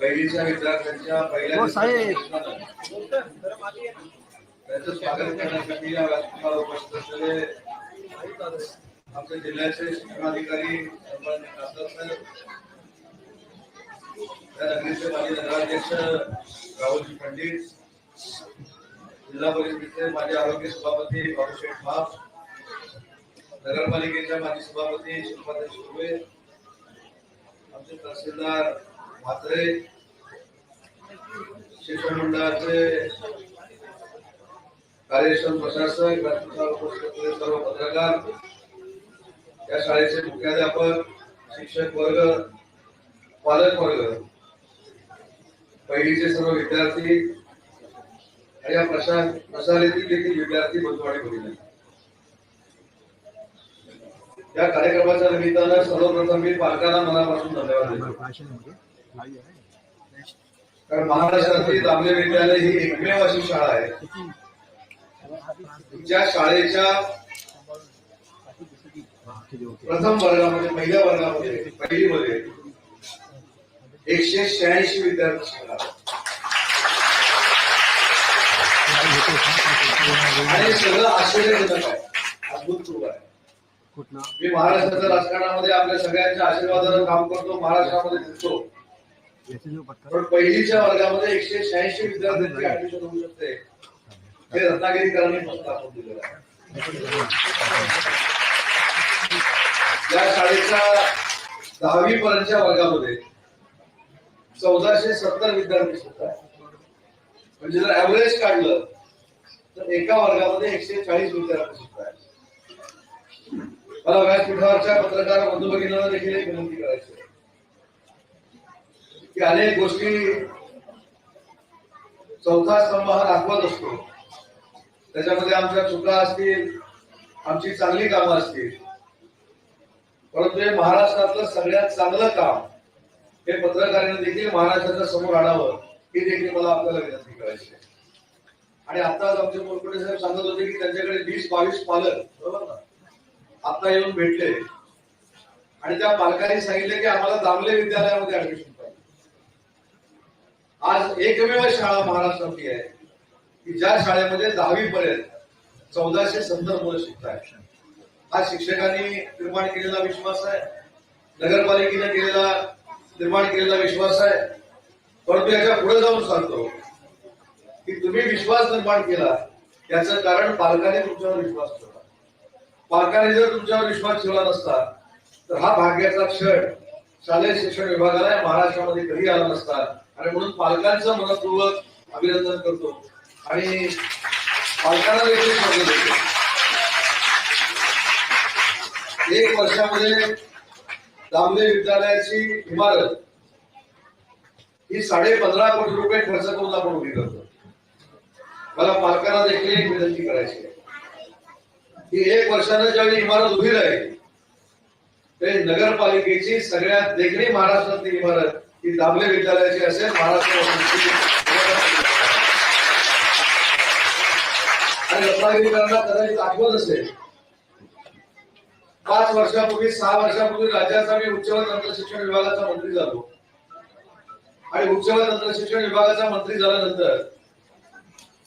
पहिलीच्या विद्यार्थ्यांच्या पहिल्या हो. त्यांचं स्वागत करण्यासाठी या व्यासपीठावर उपस्थित असलेले आमचे जिल्ह्याचे शिक्षणाधिकारी नगरीचे माजी नगराध्यक्ष राहुलजी पंडित जिल्हा परिषदेचे माजी आरोग्य सभापती बाबूशेठ माप नगरपालिकेच्या माजी सभापती शिल्पाताई सुर्वे आमचे तहसीलदार म्हात्रे शिक्षण मंडळाचे कार्यक्षम प्रशासक सर्व पत्रकार या शाळेचे मुख्याध्यापक शिक्षक वर्ग पालक वर्ग पहिलीचे सर्व विद्यार्थी आणि या प्रसार प्रशालेतील देखील विद्यार्थी बंधू आणि आहेत या कार्यक्रमाच्या निमित्तानं सर्वप्रथम मी पालकांना मनापासून धन्यवाद कारण महाराष्ट्रातील दामले विद्यालय ही एकमेव अशी शाळा आहे. ज्या शाळेच्या प्रथम वर्गामध्ये पहिल्या वर्गामध्ये पहिलीमध्ये एकशे शहाऐंशी विद्यार्थी शिकतात आणि सगळं आश्चर्यजनक आहे. अद्भुत आहे. मी महाराष्ट्राच्या राजकारणामध्ये आपल्या सगळ्यांच्या आशीर्वादानं काम करतो महाराष्ट्रामध्ये दिसतो पण पहिलीच्या वर्गामध्ये एकशे शहाऐंशी विद्यार्थ्यांची ऍडमिशन होऊ शकते. हे रत्नागिरीकरांनी मस्त दाखवून दिलेलं आहे. या शाळेच्या दहावी पर्यंतच्या वर्गामध्ये चौदाशे सत्तर विद्यार्थी शिकतात म्हणजे जर ऍव्हरेज काढलं तर एका वर्गामध्ये एकशे चाळीस विद्यार्थी शिकतात मला व्यासपीठावरच्या पत्रकार बंधू भगिनींना देखील एक विनंती करायची की अनेक गोष्टी चौथा स्तंभ हा दाखवत असतो. त्याच्यामध्ये आमच्या चुका असतील आमची चांगली कामं असतील. परंतु हे महाराष्ट्रातलं सगळ्यात चांगलं काम हे पत्रकारांनी देखील महाराष्ट्राच्या समोर आणावं हे देखील मला आपल्याला विनंती करायची आहे. आणि आताच आमचे मोरकुटे साहेब सांगत होते की त्यांच्याकडे वीस बावीस पालक बरोबर ना? आता येऊन भेटले. आणि त्या पालकांनी सांगितले की आम्हाला दामले विद्यालयामध्ये ऍडमिशन पाहिजे. आज एकमेव शाळा महाराष्ट्रातली आहे. की ज्या शाळेमध्ये दहावी पर्यंत चौदाशे सत्तर मुलं शिकतात. हा शिक्षकांनी निर्माण केलेला विश्वास आहे. नगरपालिकेने केलेला निर्माण केलेला विश्वास आहे. परंतु याच्यापुढे जाऊन सांगतो की तुम्ही विश्वास निर्माण केला याचं कारण पालकांनी तुमच्यावर विश्वास ठेवला. पालकांनी जर तुमच्यावर विश्वास ठेवला नसता तर हा भाग्याचा क्षण शालेय शिक्षण विभागाला महाराष्ट्रामध्ये कधी आला नसता. आणि म्हणून पालकांचं मनपूर्वक अभिनंदन करतो. आणि पालकांना देखील सांगत होतो एक वर्षामध्ये दामले विद्यालयाची इमारत ही साडे पंधरा कोटी रुपये खर्च करून आपण उभी करतो. मला पालकांना देखील एक विनंती करायची की एक वर्षानं ज्यावेळी इमारत उभी राहील ते नगरपालिकेची सगळ्यात देखणी महाराष्ट्रातली इमारत ही दाभले विद्यालयाची असेल महाराष्ट्र आणि रत्नागिरीकरांना कदाचित आठवत असेल पाच वर्षापूर्वी सहा वर्षापूर्वी राज्याचा मी उच्च व तंत्र शिक्षण विभागाचा मंत्री झालो. आणि उच्च व तंत्र शिक्षण विभागाचा मंत्री झाल्यानंतर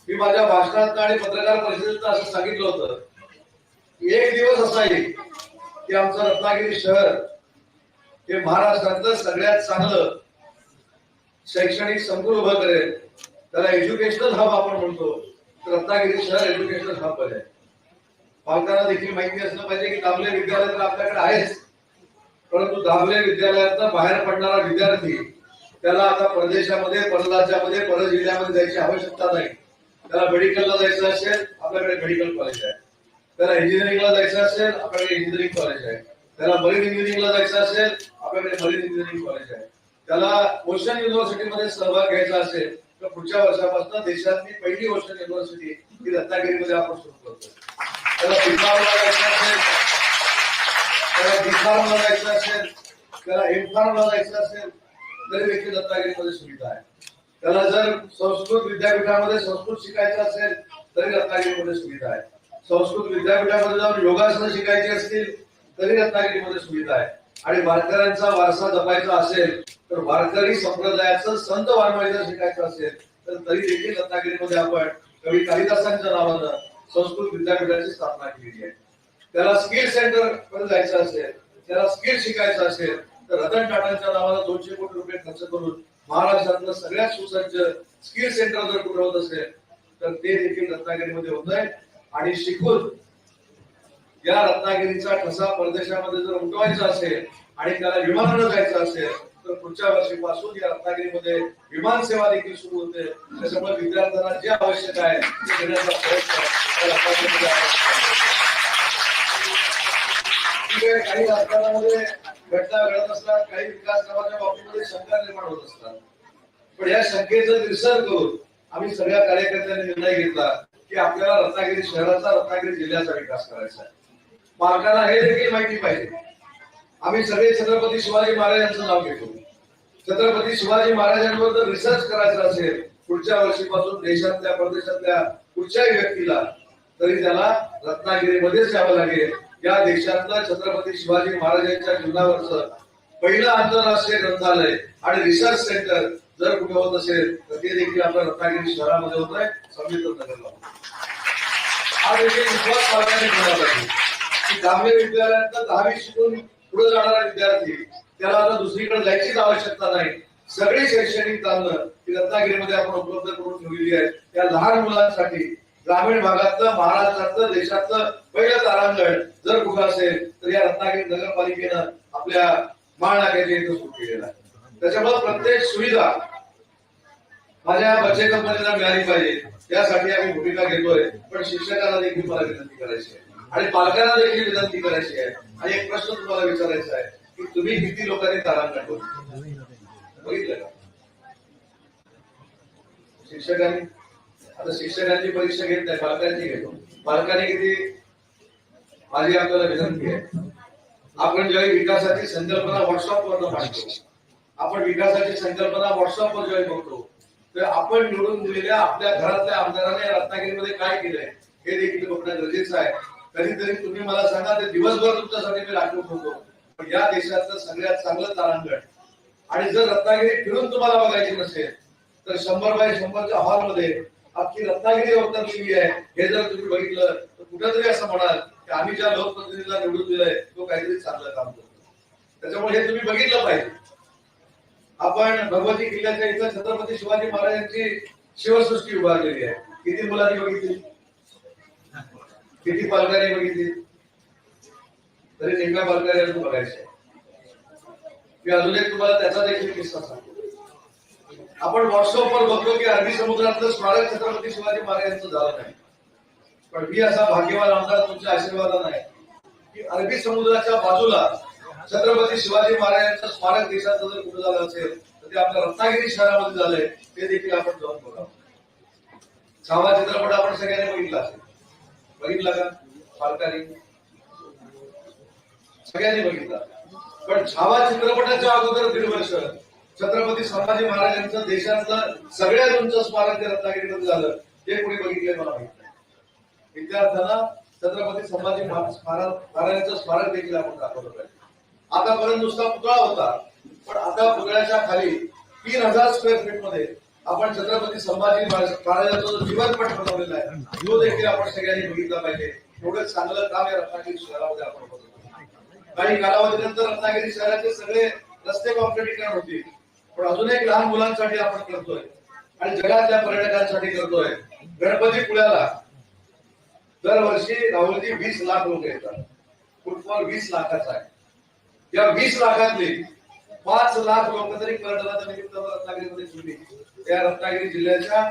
मी माझ्या भाषणात आणि पत्रकार परिषदेत असं सांगितलं होतं एक दिवस असा येईल की आमचं रत्नागिरी शहर हे महाराष्ट्रातलं सगळ्यात चांगलं शैक्षणिक संकुल उभं करेल. त्याला एज्युकेशनल हब आपण म्हणतो. तर रत्नागिरी शहर एज्युकेशनल हब आहे. पालकांना देखील माहिती असलं पाहिजे की दाबले विद्यालय तर आपल्याकडे आहेच. परंतु दाबले विद्यालयातनं बाहेर पडणारा विद्यार्थी त्याला आता परदेशामध्ये परराज्यामध्ये परत जिल्ह्यामध्ये जायची आवश्यकता नाही. त्याला मेडिकलला जायचं असेल आपल्याकडे मेडिकल कॉलेज आहे. त्याला इंजिनिअरिंगला जायचं असेल आपल्याकडे इंजिनिअरिंग कॉलेज आहे. त्याला मरीन इंजिनिअरिंगला जायचं असेल आपल्याकडे मरीन इंजिनिअरिंग कॉलेज आहे. त्याला ओशन युनिव्हर्सिटीमध्ये सहभाग घ्यायचा असेल तर पुढच्या वर्षापासून देशातली पहिली ओशन युनिव्हर्सिटी ही रत्नागिरीमध्ये आपण सुरू करतो त्याला बिफार्मला जायचं असेल त्याला बिफार्मला जायचं असेल त्याला एमफार्मला जायचं असेल तरी देखील रत्नागिरीमध्ये सुविधा आहे. त्याला जर संस्कृत विद्यापीठामध्ये संस्कृत शिकायचं असेल तरी रत्नागिरीमध्ये सुविधा आहे. संस्कृत विद्यापीठामध्ये जाऊन योगासनं शिकायची असतील तरी रत्नागिरीमध्ये सुविधा आहे. आणि वारकऱ्यांचा वारसा जपायचा असेल तर वारकरी संप्रदायाचं संत वारवायचं शिकायचं असेल तर तरी देखील रत्नागिरीमध्ये आपण कवी कालिदासांच्या नावानं संस्कृत विद्यापीठाची स्थापना केलेली आहे. त्याला स्किल सेंटरमध्ये जायचं असेल त्याला स्किल शिकायचं असेल तर रतन टाटांच्या नावानं दोनशे कोटी रुपये खर्च करून महाराष्ट्रातलं सगळ्यात सुसज्ज स्किल सेंटर जर पुरवत असेल तर ते देखील रत्नागिरीमध्ये होत आहे. आणि शिकून या रत्नागिरीचा ठसा परदेशामध्ये जर उठवायचा असेल आणि त्याला विमानानं जायचं असेल तर पुढच्या वर्षीपासून या रत्नागिरीमध्ये विमान सेवा देखील सुरू होते. त्याच्यामुळे विद्यार्थ्यांना जे आवश्यक आहे ते देण्याचा प्रयत्न काही राजकारणामध्ये घटना घडत असतात काही विकास कामाच्या बाबतीमध्ये शंका निर्माण होत असतात. पण या शंकेचं निसर्ग करून आम्ही सगळ्या कार्यकर्त्यांनी निर्णय घेतला. की आपल्याला रत्नागिरी शहराचा रत्नागिरी जिल्ह्याचा विकास करायचा आहे. पालकांना हे देखील माहिती पाहिजे. आम्ही सगळे छत्रपती शिवाजी महाराजांचं नाव घेतो. छत्रपती शिवाजी महाराजांवर जर रिसर्च करायचा असेल पुढच्या वर्षीपासून देशातल्या परदेशातल्या कुठच्याही व्यक्तीला तरी त्याला रत्नागिरीमध्येच यावं लागेल. या देशातलं छत्रपती शिवाजी महाराजांच्या जीवनावरचं पहिलं आंतरराष्ट्रीय ग्रंथालय आणि रिसर्च सेंटर जर कुठे होत असेल तर ते देखील आपल्या रत्नागिरी शहरामध्ये होत आहे संमित नगरला. हा देखील विश्वास पालकांनी ठेवला पाहिजे की दहावी विद्यालयात दहावी शिकून पुढे जाणारा विद्यार्थी त्याला आता दुसरीकडे जायचीच आवश्यकता नाही. सगळी शैक्षणिक कामं ही रत्नागिरीमध्ये आपण उपलब्ध करून ठेवलेली आहे त्या लहान मुलांसाठी ग्रामीण भागातलं महाराष्ट्रातलं देशातलं पहिलं तारांगण जर कुठं असेल तर या रत्नागिरी नगरपालिकेनं आपल्या माळनाक्याच्या इथं सुरू केलेलं आहे. त्याच्यामुळे प्रत्येक सुविधा माझ्या बचत कंपनीला मिळाली पाहिजे. यासाठी आम्ही भूमिका घेतोय. पण शिक्षकांना देखील मला विनंती करायची आहे. आणि पालकांना देखील विनंती करायची आहे. आणि एक प्रश्न तुम्हाला विचारायचा आहे की तुम्ही किती लोकांनी तारण ठेवलं बघितलं का? शिक्षकांनी आता शिक्षकांची परीक्षा घेत नाही पालकांची घेतो. पालकांनी किती माझी आपल्याला विनंती आहे. आपण ज्यावेळी विकासाची संकल्पना व्हॉट्सअपवर मांडतो आपण विकासाची संकल्पना व्हॉट्सअपवर जॉईन बघतो तर आपण निवडून दिलेल्या आपल्या घरातल्या आमदाराने रत्नागिरीमध्ये काय केलंय हे देखील बघणं गरजेचं आहे. कधीतरी तुम्ही मला सांगा ते दिवसभर तुमच्यासाठी मी राखून ठेवतो. पण या देशातलं सगळ्यात चांगलं तारांगण. आणि जर रत्नागिरी फिरून तुम्हाला बघायची नसेल तर शंभर बाय शंभरच्या हॉलमध्ये अख्खी रत्नागिरी अवतरलेली आहे. हे जर तुम्ही बघितलं तर कुठेतरी असं म्हणाल की आम्ही ज्या लोकप्रतिनिधीला निवडून दिलंय तो काहीतरी चांगलं काम करतो. त्याच्यामुळे हे तुम्ही बघितलं पाहिजे. आपण भगवती किल्ल्याच्या इथं छत्रपती शिवाजी महाराजांची शिवसृष्टी उभारलेली आहे. किती मुलांनी बघितली? किती पालकांनी बघितली? तरी नेमक्या पालकांनी बघायचे. मी अजून एक तुम्हाला त्याचा देखील किस्सा सांगतो. आपण व्हॉट्सअपवर बघतो की अरबी समुद्रातलं स्मारक छत्रपती शिवाजी महाराजांचं झालं नाही. पण मी असा भाग्यवान आमदार तुमच्या आशीर्वादानं आहे की अरबी समुद्राच्या बाजूला छत्रपती शिवाजी महाराजांचं स्मारक देशाचं जर कुठं झालं असेल तर ते आपल्या रत्नागिरी शहरामध्ये झालंय. ते देखील आपण जाऊन बघावं. छावा चित्रपट आपण सगळ्यांनी बघितला असेल. बघितला का? पालकांनी सगळ्यांनी बघितला. पण छावा चित्रपटाच्या अगोदर दीड वर्ष छत्रपती संभाजी महाराजांचं देशातलं सगळ्यात उंच स्मारक जे रत्नागिरीमध्ये झालं ते कोणी बघितलंय मला माहीत नाही. विद्यार्थ्यांना छत्रपती संभाजी महाराज स्मारक महाराजांचं स्मारक देखील आपण दाखवलं पाहिजे. आतापर्यंत नुसता पुतळा होता. पण आता पुतळ्याच्या खाली तीन हजार स्क्वेअर फीटमध्ये आपण छत्रपती संभाजी महाराजांचा जो जीवनपट बनवलेला आहे. तो देखील आपण सगळ्यांनी बघितला पाहिजे. एवढं चांगलं काम या रत्नागिरी शहरामध्ये आपण बघतो काही कालावधीनंतर रत्नागिरी शहराचे सगळे रस्ते कॉम्प्लिटीकरण होतील. पण अजून एक लहान मुलांसाठी आपण करतोय. आणि जगातल्या पर्यटकांसाठी करतोय. गणपती पुण्याला दरवर्षी राहुलजी वीस लाख लोक येतात. फुटबॉल वीस लाखाचा आहे. या वीस लाखातले पाच लाख लोक तरी पर्यटनाच्या निमित्तानं रत्नागिरीमध्ये सुटली या रत्नागिरी जिल्ह्याच्या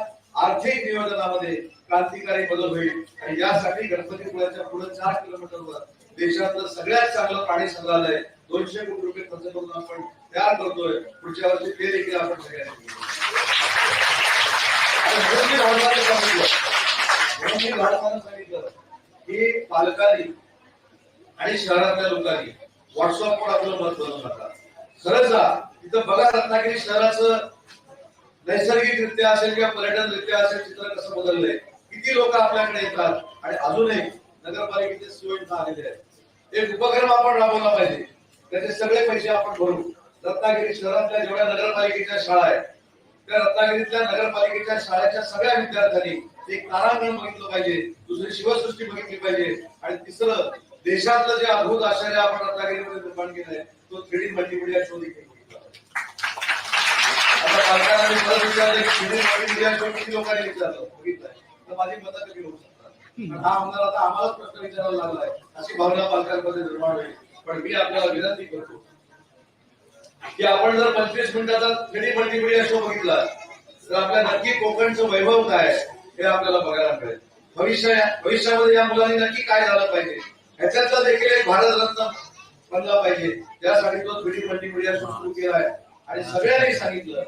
आर्थिक नियोजनामध्ये क्रांतिकारी बदल होईल. आणि यासाठी गणपतीपुळ्याच्या पुढे चार किलोमीटरवर देशातलं सगळ्यात चांगलं प्राणी संग्रहालय दोनशे कोटी रुपये खर्च करून आपण तयार करतोय. पुढच्या वर्षी ते देखील आपण सगळ्यांनी सांगितलं. सांगितलं की पालकांनी आणि शहरातल्या लोकांनी व्हॉट्सअपवर आपलं मत बनवू नका खरंच जा बघा रत्नागिरी शहराचं नैसर्गिकरित्या असेल किंवा पर्यटनरित्या असेल चित्र कसं बदललंय. किती लोक आपल्याकडे येतात आणि अजूनही नगरपालिकेचे सुविधा आलेले आहेत. एक उपक्रम आपण राबवला पाहिजे. त्याचे सगळे पैसे आपण भरू. रत्नागिरी शहरातल्या जेवढ्या नगरपालिकेच्या शाळा आहेत त्या रत्नागिरीतल्या नगरपालिकेच्या शाळेच्या सगळ्या विद्यार्थ्यांनी एक तारांगण बघितलं पाहिजे दुसरी शिवसृष्टी बघितली पाहिजे आणि तिसरं देशातलं जे अद्भुत आश्चर्य आपण रत्नागिरीमध्ये निर्माण केलंय तो थ्रीडी मल्टीमीडिया शो देखील बघितला आता पालकांना मी परत विचारलं की थ्री मल्टीमीडिया शो किती लोकांनी विचारलं बघितलंय तर माझी मतं कमी होऊ शकतात? हा आमदार आता आम्हालाच प्रश्न विचारायला लागलाय. अशी भावना पालकांमध्ये निर्माण होईल. पण मी आपल्याला विनंती करतो की आपण जर पंचवीस मिनिटाचा थ्रीडी मल्टीमीडिया शो बघितला तर आपल्या नक्की कोकणचं वैभव काय हे आपल्याला बघायला मिळेल. भविष्य भविष्यामध्ये या मुलांनी नक्की काय झालं पाहिजे? ह्याच्यातला देखील एक भारतरत्न बनला पाहिजे. त्यासाठी तो थ्री मल्टीमीडिया शो सुरू केला आहे. आणि सगळ्यांनी सांगितलं.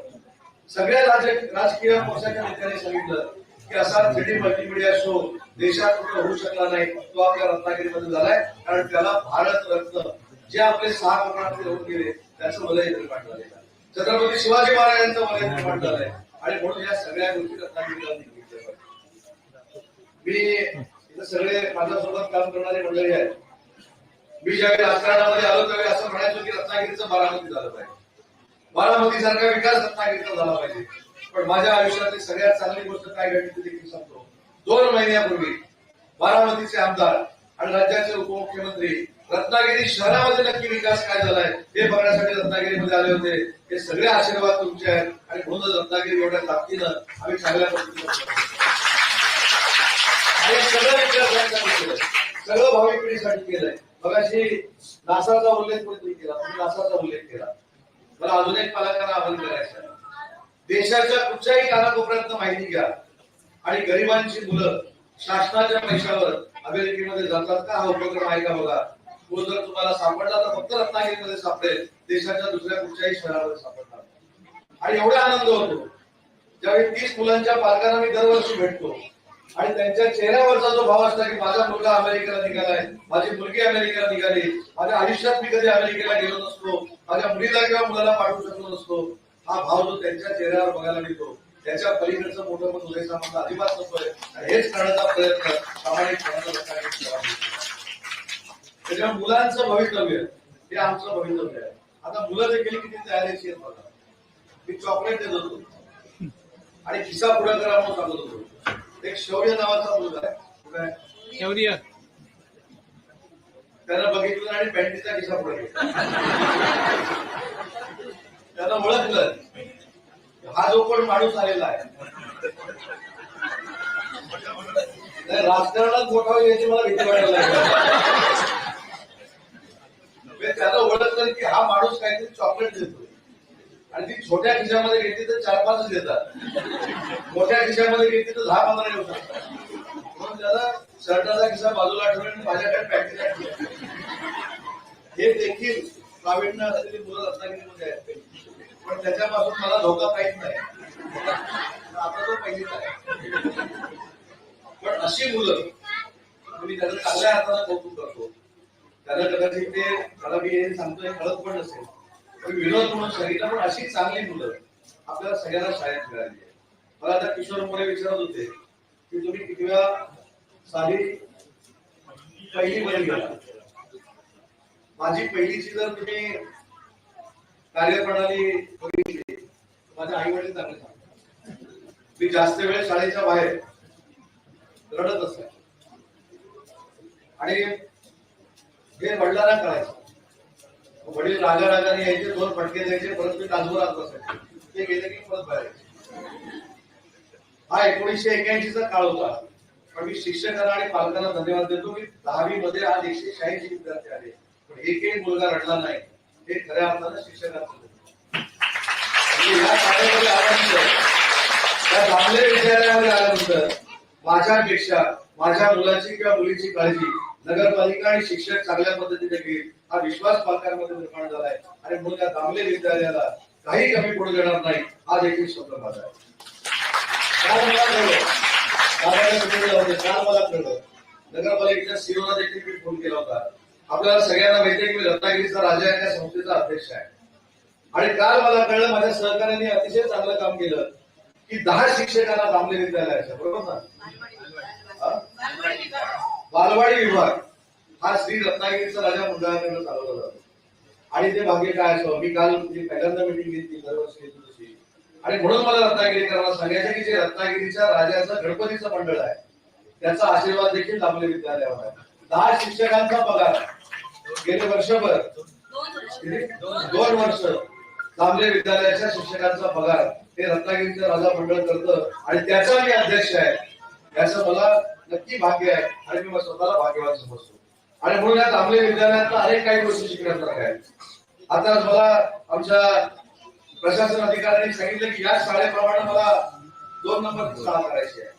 सगळ्या राज राजकीय पक्षाच्या नेत्यांनी सांगितलं की असा थ्री मल्टीमीडिया शो देशात कुठं होऊ शकला नाही. तो आपल्या रत्नागिरीमध्ये झालाय. कारण त्याला भारत रत्न जे आपले सहा कोकणातले होऊन गेले त्याचं वलय निर्माण झालेलं छत्रपती शिवाजी महाराजांचं वलय निर्माण झालंय. आणि म्हणून या सगळ्या गोष्टी रत्नागिरीला मी इथं सगळे माझ्यासोबत काम करणारे मंडळी आहेत. मी ज्यावेळी राजकारणामध्ये आलो त्यावेळी असं म्हणायचो की रत्नागिरीचं बारामती झालं पाहिजे. बारामती सारखा विकास रत्नागिरीचा झाला पाहिजे. पण माझ्या आयुष्यातली सगळ्यात चांगली गोष्ट काय घडली ते देखील सांगतो. दोन महिन्यापूर्वी बारामतीचे आमदार आणि राज्याचे उपमुख्यमंत्री रत्नागिरी शहरामध्ये नक्की विकास काय झालाय हे बघण्यासाठी रत्नागिरीमध्ये आले होते. हे सगळे आशीर्वाद तुमचे आहेत आणि म्हणूनच रत्नागिरी एवढ्या ताकदीनं आम्ही चांगल्या पद्धतीनं सगळं विद्यार्थ्यांसाठी केलंय. सगळं भावी पिढीसाठी केलंय. मगाशी नासाचा उल्लेख कोणीतरी केला. तुम्ही नासाचा उल्लेख केला. मला अजून एक पालकांना आवाहन करायचं देशाच्या कुठच्याही कानाकोपऱ्यात माहिती घ्या. आणि गरिबांची मुलं शासनाच्या पैशावर अमेरिकेमध्ये जातात का? हा उपक्रम आहे का बघा? तो जर तुम्हाला सापडला तर फक्त रत्नागिरीमध्ये सापडेल. देशाच्या दुसऱ्या कुठच्याही शहरामध्ये सापडणार आणि एवढा आनंद होतो. ज्यावेळी तीस मुलांच्या पालकांना मी दरवर्षी भेटतो. आणि त्यांच्या चेहऱ्यावरचा जो भाव असता की माझा मुलगा अमेरिकेला निघालाय माझी मुलगी अमेरिकेला निघाली माझ्या आयुष्यात मी कधी अमेरिकेला गेलो नसतो माझ्या मुलीला किंवा मुलाला पाठवू शकलो नसतो हा भाव जो त्यांच्या चेहऱ्यावर बघायला मिळतो. त्याच्या पलीकडचं मोठं पण उदय सामंत अजिबात नसतोय. आणि हेच करण्याचा प्रयत्न प्रामाणिकपणाचा लोकांनी करावा. त्याच्या मुलांचं भवितव्य हे आमचं भवितव्य आहे. आता मुलं देखील किती तयारीची आहेत मला मी चॉकलेट देत होतो. आणि खिसा पुढे करा म्हणून सांगत होतो. एक शौर्य नावाचा मुलगा आहे? शौर्य. त्यानं बघितलं आणि पॅन्टीचा खिसा पुढे केला त्यानं ओळखलं. हा जो कोण माणूस आलेला आहे. नाही, राजकारणात मोठा याची मला भीती वाटायला लागली. म्हणजे त्यानं ओळखलं की हा माणूस काहीतरी चॉकलेट देतो आणि ती छोट्या खिशामध्ये घेतली तर चार पाचच येतात मोठ्या खिशामध्ये घेतली तर दहा पंधरा येऊ शकतात. म्हणून त्याला शर्टाचा खिसा बाजूला ठेवून आणि माझ्याकडे पॅकेज हे देखील प्रावीण्य असलेली मुलं रत्नागिरीमध्ये आहेत. पण त्याच्यापासून मला धोका काहीच नाही. आता तो पहिलीच आहे. पण अशी मुलं मी त्याचं चांगल्या हाताला कौतुक करतो. त्याला कदाचित ते मला मी हे सांगतोय कळत पण नसेल. पण विनोद म्हणून सांगितलं पण अशी चांगली मुलं आपल्याला सगळ्यांना शाळेत मिळाली आहे. मला आता किशोर मोरे विचारत होते की तुम्ही किती वेळा साली पहिली मध्ये गेला माझी पहिलीची जर तुम्ही कार्यप्रणाली बघितली माझ्या आई वडील चांगले सांगतात. मी जास्त वेळ शाळेच्या बाहेर रडत असे आणि हे वडिलांना करायचं वडील रागा रागाने यायचे दोन फटके द्यायचे परत मी आत बसायचे. ते गेले की परत बाहेर यायचे. हा एकोणीसशे एक्याऐंशीचा काळ होता. पण मी शिक्षकांना आणि पालकांना धन्यवाद देतो की दहावी मध्ये आज एकशे शहाऐंशी विद्यार्थी आले. पण एकही मुलगा रडला नाही. हे खऱ्या अर्थानं शिक्षकांचं शाळेमध्ये आल्यानंतर त्या विद्यालयामध्ये आल्यानंतर माझ्यापेक्षा माझ्या मुलाची किंवा मुलीची काळजी नगरपालिका आणि शिक्षक चांगल्या पद्धतीने घेईल. हा विश्वास पालकांमध्ये निर्माण झालाय. आणि म्हणून या दामले विद्यालयाला काही कमी पडू देणार नाही हा देखील शब्द माझा आहे. काल मला कळलं. नगरपालिकेच्या सीओला देखील मी फोन केला होता. आपल्याला सगळ्यांना माहिती आहे की रत्नागिरीचा राजा या संस्थेचा अध्यक्ष आहे. आणि काल मला कळलं माझ्या सहकार्याने अतिशय चांगलं काम केलं की दहा शिक्षकांना दामले विद्यालयाच्या बरोबर ना? बालवाडी विभाग हा श्री रत्नागिरीचा राजा मंडळाकडनं चालवला जातो. आणि ते भाग्य काय असावं मी काल जी पहिल्यांदा मिटिंग घेतली दरवर्षी घेतो तशी. आणि म्हणून मला रत्नागिरीकरांना सांगायचं की जे रत्नागिरीच्या राजाचं गणपतीचं मंडळ आहे त्याचा आशीर्वाद देखील दामले विद्यालयावर आहे. दहा शिक्षकांचा पगार गेले वर्षभर? दोन वर्ष. दामले विद्यालयाच्या शिक्षकांचा पगार हे रत्नागिरीचं राजा मंडळ करतं. आणि त्याचा मी अध्यक्ष आहे. याचं मला नक्की भाग्य आहे. आणि मी स्वतःला भाग्यवान समजतो. आणि म्हणून या चांगल्या विद्यालयातला अनेक काही गोष्टी शिकण्यासारख्या आहेत. आता मला आमच्या प्रशासन अधिकाऱ्यांनी सांगितलं की या शाळेप्रमाणे मला दोन नंबर शाळा करायची आहे.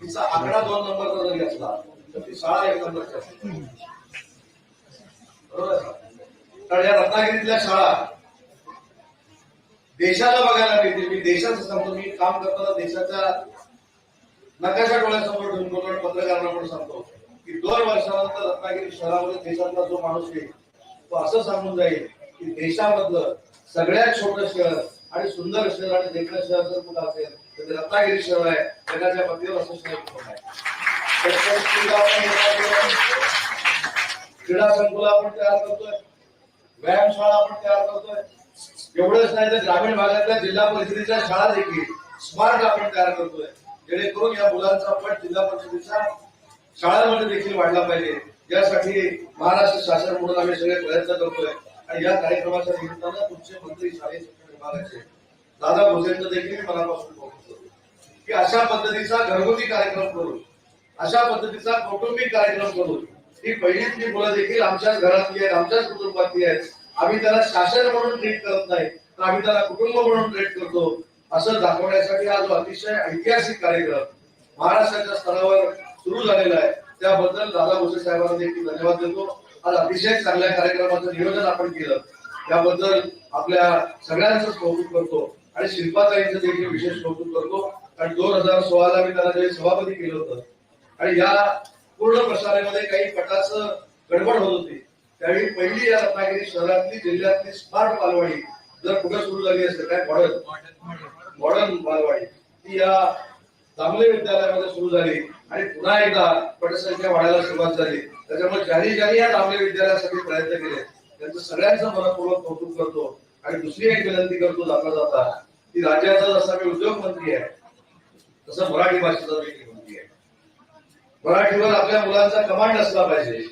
तिचा आकडा दोन नंबरचा जरी असला तर ती शाळा एक नंबरची असते. बरोबर कारण या रत्नागिरीतल्या शाळा देशाला बघायला मिळते मी देशाचं सांगतो मी काम करताना देशाच्या नकाशा डोळ्यासमोर ठेवून बोलतो पत्रकारांना पण सांगतो की दोन वर्षानंतर रत्नागिरी शहरामध्ये देशातला जो माणूस येईल तो असं सांगून जाईल की देशामधलं सगळ्यात छोटं शहर आणि सुंदर शहर आणि देखणं शहर जर कुठं असेल तर ते रत्नागिरी शहर आहे. जगाच्या पतीवर असं शहर कुठं आहे? क्रीडा क्रीडा संकुल आपण तयार करतोय. व्यायामशाळा आपण तयार करतोय. एवढंच नाही तर ग्रामीण भागातल्या जिल्हा परिषदेच्या शाळा देखील स्मार्ट आपण तयार करतोय. जेणेकरून या मुलांचा फट जिल्हा परिषदेच्या शाळांमध्ये देखील वाढला पाहिजे. यासाठी महाराष्ट्र शासन म्हणून आम्ही सगळे प्रयत्न करतोय. आणि या कार्यक्रमाच्या निमित्तानं तुमचे मंत्री शालेय शिक्षण विभागाचे दादा भोसेंचं देखील मनापासून कौतुक करतो. की अशा पद्धतीचा घरगुती कार्यक्रम करून अशा पद्धतीचा कौटुंबिक कार्यक्रम करून ही पहिलीतली मुलं देखील आमच्याच घरातली आहेत आमच्याच कुटुंबातली आहेत आम्ही त्याला शासन म्हणून ट्रीट करत नाही तर आम्ही त्याला कुटुंब म्हणून ट्रीट करतो. असं दाखवण्यासाठी आज अतिशय ऐतिहासिक कार्यक्रम महाराष्ट्राच्या स्तरावर सुरू झालेला आहे. त्याबद्दल दादा भोसे साहेबांना देखील धन्यवाद देतो. आज अतिशय चांगल्या कार्यक्रमाचं नियोजन आपण केलं. त्याबद्दल आपल्या सगळ्यांच कौतुक करतो आणि शिल्पाताईंचं देखील विशेष कौतुक करतो. आणि दोन हजार सोळाला मी त्यांना जे सभापती केलं होतं आणि या पूर्ण प्रशालेमध्ये काही पटाचं गडबड होत होती. त्यावेळी पहिली या रत्नागिरी शहरातली जिल्ह्यातली स्मार्ट बालवाडी जर कुठं सुरू झाली असेल काय मॉडर्न मॉडर्न बालवाडी ती या चांगल्या विद्यालयामध्ये सुरू झाली आणि पुन्हा एकदा पटसंख्या वाढायला सुरुवात झाली. त्याच्यामुळे ज्यांनी ज्यांनी या चांगल्या विद्यालयासाठी प्रयत्न केले त्यांचं सगळ्यांचं मनपूर्वक कौतुक करतो आणि दुसरी एक विनंती करतो जाता जाता की राज्याचा जसा मी उद्योग मंत्री आहे तसं मराठी भाषेचा देखील मंत्री आहे. मराठीवर आपल्या मुलांचा कमांड असला पाहिजे.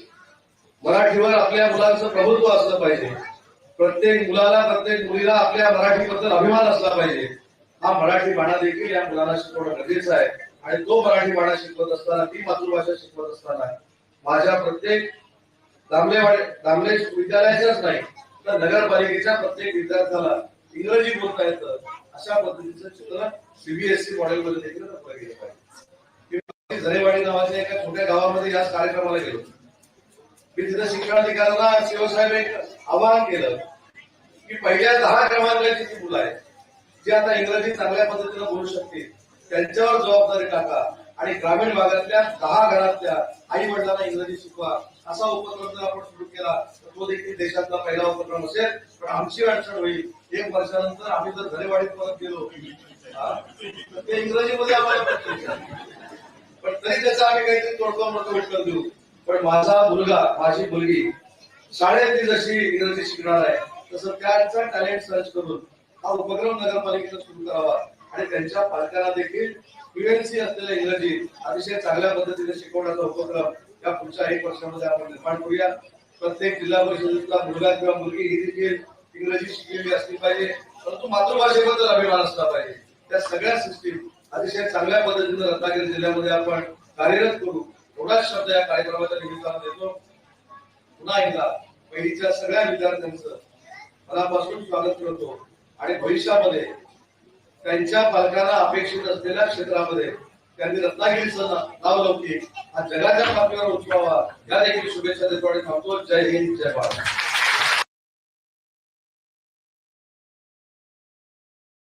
मराठीवर आपल्या मुलांचं प्रभुत्व असलं पाहिजे. प्रत्येक मुलाला प्रत्येक मुलीला आपल्या मराठीबद्दल अभिमान असला पाहिजे. हा मराठी बाणा देखील या मुलांना शिकवणं गरजेचं आहे. आणि तो मराठी बाणा शिकवत असताना ती मातृभाषा शिकवत असताना माझ्या प्रत्येक दामलेवाडे दामले विद्यालयाच्याच नाही तर नगरपालिकेच्या प्रत्येक विद्यार्थ्याला इंग्रजी बोलता येतं अशा पद्धतीचं चित्र सीबीएसई मॉडेलमध्ये देखील गेलं पाहिजे. झरेवाडी नावाच्या एका छोट्या गावामध्ये याच कार्यक्रमाला गेलो. मी तिथं शिक्षणाधिकाऱ्यांना शिवसाहेब एक आवाहन केलं की पहिल्या दहा क्रमांकाची जी मुलं आहेत जी आता इंग्रजी चांगल्या पद्धतीनं बोलू शकतील त्यांच्यावर जबाबदारी टाका. आणि ग्रामीण भागातल्या दहा घरातल्या आई वडिलांना इंग्रजी शिकवा. असा उपक्रम जर आपण सुरू केला तर तो देखील देशातला पहिला उपक्रम असेल. पण आमची अडचण होईल. एक वर्षानंतर आम्ही जर घरेवाडीत परत गेलो तर ते इंग्रजीमध्ये आम्हाला पण तरी त्याचा आम्ही काहीतरी तोडगा मोठं उत्तर देऊ. पण माझा मुलगा माझी मुलगी शाळेत ती जशी इंग्रजी शिकणार आहे तसं त्यांचा टॅलेंट सर्च करून हा उपक्रम नगरपालिकेनं सुरू करावा. आणि त्यांच्या पालकांना देखील फ्लुएन्सी असलेल्या इंग्रजी अतिशय चांगल्या पद्धतीने शिकवण्याचा उपक्रम या पुढच्या एक वर्षामध्ये आपण निर्माण करूया. प्रत्येक जिल्हा परिषदेतला मुलगा किंवा मुलगी ही देखील इंग्रजी शिकलेली असली पाहिजे. परंतु मातृभाषेबद्दल अभिमान असला पाहिजे. त्या सगळ्या सिस्टीम अतिशय चांगल्या पद्धतीने रत्नागिरी जिल्ह्यामध्ये आपण कार्यरत करू. एवढाच शब्द या कार्यक्रमाच्या निमित्तानं देतो. पुन्हा एकदा पहिलीच्या सगळ्या विद्यार्थ्यांचं मनापासून स्वागत करतो. आणि भविष्यामध्ये त्यांच्या पालकांना अपेक्षित असलेल्या क्षेत्रामध्ये त्यांनी रत्नागिरीचं नाव लौकिक हा जगाच्या पातळीवर उचलावा या देखील शुभेच्छा देतो आणि थांबतो. जय हिंद जय भारत.